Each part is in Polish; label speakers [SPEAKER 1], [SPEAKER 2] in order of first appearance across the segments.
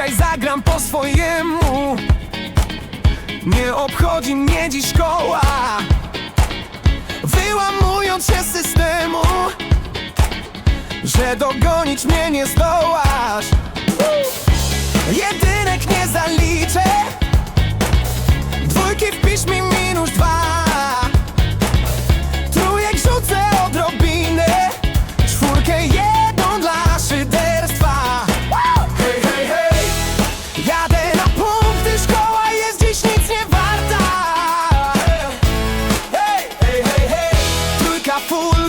[SPEAKER 1] Dzisiaj zagram po swojemu. Nie obchodzi mnie dziś szkoła. Wyłamując się z systemu Że dogonić mnie nie zdołasz. Jedyny fool.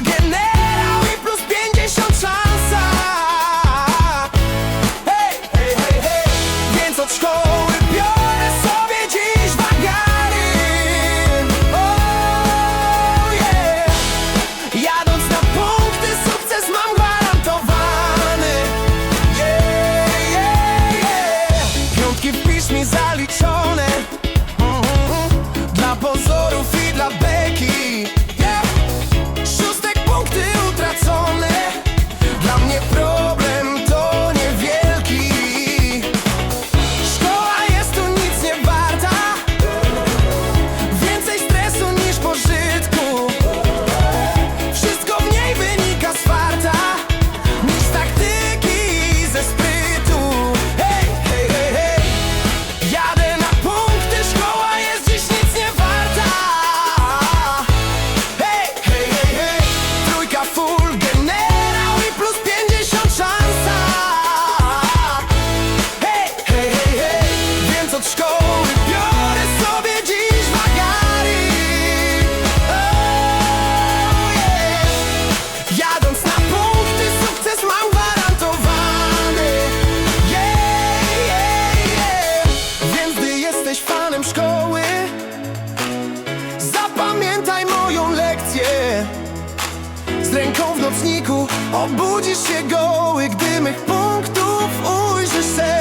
[SPEAKER 1] konem szkoły. Zapamiętaj moją lekcję. Z ręką w nocniku obudzisz się goły Gdy mych punktów ujrzysz serce